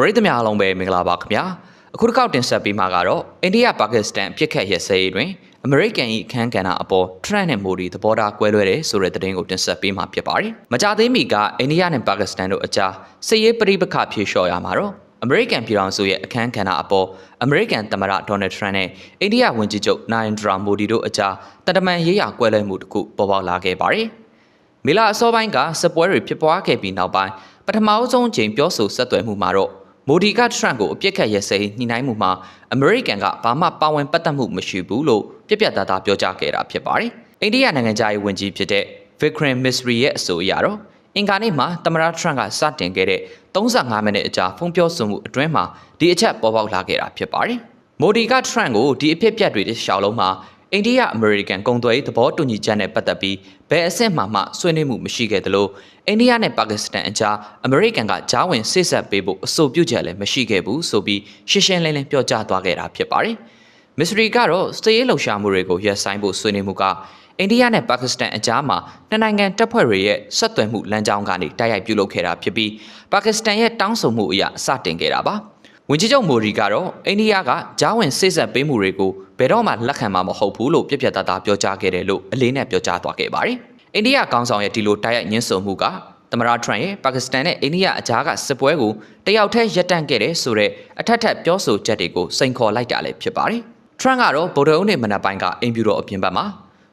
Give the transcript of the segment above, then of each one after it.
ပရိသတ်များအားလုံးပဲမင်္ဂလာပါခင်ဗျာအခုတစ်ခေါက်တင်ဆက်ပေးမှာကတော့အိန္ဒိယပါကစ္စတန်ပြစ်ခတ်ရက်စဲရေးတွင်အမေရိကန်၏အခမ်းကဏ္ဍအပေါ်ထရန့်နဲ့မိုဒီသဘောထားကွဲလွဲတယ်ဆိုတဲ့သတင်းကိုတင်ဆက်ပေးမှာဖြစ်ပါတယ်မကြသေးမီကအိန္ဒိယနဲ့ပါကစ္စတန်တို့အကြားစစ်ရေးပဋိပက္ခဖြေလျှော့ရမှာတော့အမေရိကန်ပြည်ထောင်စုရဲ့အခမ်းကဏ္ဍအပေါ်အမေရိကန်သမ္မတဒေါ်နယ်ထရန့်နဲ့အိန္ဒိယဝန်ကြီးချုပ်နိုင်ဒရာမိုဒီတို့အကြားတတမန်ရေးရာကွဲလွဲမှုတစ်ခုပေါ်ပေါက်လာခဲ့ပါတယ်မေလအစောပိုင်းကစစ်ပွဲတွေဖြစ်ပွားခဲ့ပြီးနောက်ပိုင်းပထမအဆုံးချိန်ပြောဆိုဆက်သွယ်မှုမှာတော့ မိုဒီကထရန့်ကိုအပြစ်ခတ်ရစဲညှိနှိုင်းမှုမှာအမေရိကန်ကဘာမှပါဝင်ပတ်သက်မှုမရှိဘူးလို့ပြပြသားသားပြောကြားခဲ့တာဖြစ်ပါတယ်။အိန္ဒိယနိုင်ငံသားရေးဝန်ကြီးဖြစ်တဲ့ Vikram Misri ရဲ့အဆိုအရတော့အင်္ဂါနေ့မှာသမ္မတထရန့်ကစတင်ခဲ့တဲ့35မိနစ်အကြာဖုန်းပြောဆိုမှုအတွင်းမှာဒီအချက်ပေါ်ပေါက်လာခဲ့တာဖြစ်ပါတယ်။မိုဒီကထရန့်ကိုဒီအဖြစ်ပြက်တွေတစ်လျှောက်လုံးမှာ အိန္ဒိယအမေရိကန်ကုန်သွယ်ရေးသဘောတူညီချက်နဲ့ပတ်သက်ပြီးဘယ်အဆင့်မှမှဆွေးနွေးမှုမရှိခဲ့သလိုအိန္ဒိယနဲ့ပါကစ္စတန်အကြားအမေရိကန်ကကြားဝင်ဆိတ်ဆက်ပေးဖို့အဆိုပြုချက်လည်းမရှိခဲ့ဘူးဆိုပြီးရှင်းရှင်းလင်းလင်းပြောကြားသွားခဲ့တာဖြစ်ပါတယ်။မစ္စရီကတော့စည်ရေးလှုပ်ရှားမှုတွေကိုရပ်ဆိုင်းဖို့ဆွေးနွေးမှုကအိန္ဒိယနဲ့ပါကစ္စတန်အကြားမှာနှစ်နိုင်ငံတပ်ဖွဲ့တွေရဲ့ဆက်သွယ်မှုလမ်းကြောင်းကနေတိုက်ရိုက်ပြုလုပ်ခဲ့တာဖြစ်ပြီးပါကစ္စတန်ရဲ့တောင်းဆိုမှုအရစတင်ခဲ့တာပါ။ ဝန်ကြီးချုပ်မိုဒီကတော့အိန္ဒိယကဂျားဝင်စိတ်ဆက်ပေးမှုတွေကိုဘယ်တော့မှလက်ခံမှာမဟုတ်ဘူးလို့ပြက်ပြက်သားသားပြောကြားခဲ့တယ်လို့အလေးနဲ့ပြောကြားသွားခဲ့ပါတယ်။အိန္ဒိယကောင်ဆောင်ရဲ့ဒီလိုတိုက်ရိုက်ညှင်းဆိုမှုကသမရထရန့်ရဲ့ပါကစ္စတန်နဲ့အိန္ဒိယအကြားကစစ်ပွဲကိုတယောက်တည်းရပ်တန့်ခဲ့တယ်ဆိုတဲ့အထက်ထက်ပြောဆိုချက်တွေကိုစိန်ခေါ်လိုက်တာလည်းဖြစ်ပါတယ်။ထရန့်ကတော့ဗုဒ္ဓဦးနေ့မနက်ပိုင်းကအင်ဖြူတော်အပြင်ဘက်မှာ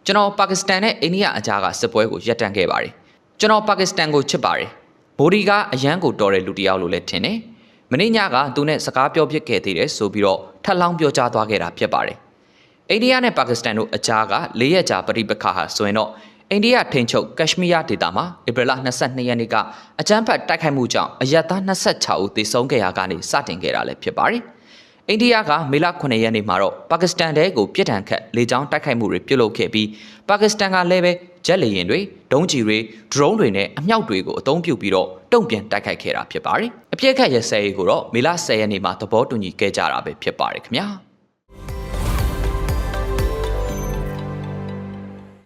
ကျွန်တော်ပါကစ္စတန်နဲ့အိန္ဒိယအကြားကစစ်ပွဲကိုရပ်တန့်ခဲ့ပါတယ်။ကျွန်တော်ပါကစ္စတန်ကိုချစ်ပါတယ်။မိုဒီကအရန်ကိုတော်တဲ့လူတစ်ယောက်လို့လည်းထင်တယ်။ မင်းညကသူနဲ့စကားပြောဖြစ်ခဲ့သေးတယ်ဆိုပြီးတော့ထပ်လောင်းပြောကြားသွားခဲ့တာဖြစ်ပါတယ်။အိန္ဒိယနဲ့ပါကစ္စတန်တို့အကြားက၄ရက်ကြာပဋိပက္ခဟာဆိုရင်တော့အိန္ဒိယထိန်ချုပ်ကက်ရှမီးယားဒေသမှာဧပြီလ22ရက်နေ့ကအကြမ်းဖက်တိုက်ခိုက်မှုကြောင့်အရက်သား26ဦးသေဆုံးခဲ့ရကနေစတင်ခဲ့တာလည်းဖြစ်ပါတယ်။ အိန္ဒိယကမေလ9ရက်နေ့မှာတော့ပါကစ္စတန်တဲကိုပြစ်ဒဏ်ခတ်လေကြောင်းတိုက်ခိုက်မှုတွေပြုလုပ်ခဲ့ပြီးပါကစ္စတန်ကလည်းပဲဂျက်လေယာဉ်တွေဒုံးကျည်တွေဒရုန်းတွေနဲ့အမြောက်တွေကိုအသုံးပြုပြီးတော့တုံ့ပြန်တိုက်ခိုက်ခဲ့တာဖြစ်ပါတယ်။အပြစ်ခတ်ရစဲရေးကိုတော့မေလ10ရက်နေ့မှာသဘောတူညီခဲ့ကြတာပဲဖြစ်ပါတယ်ခင်ဗျာ။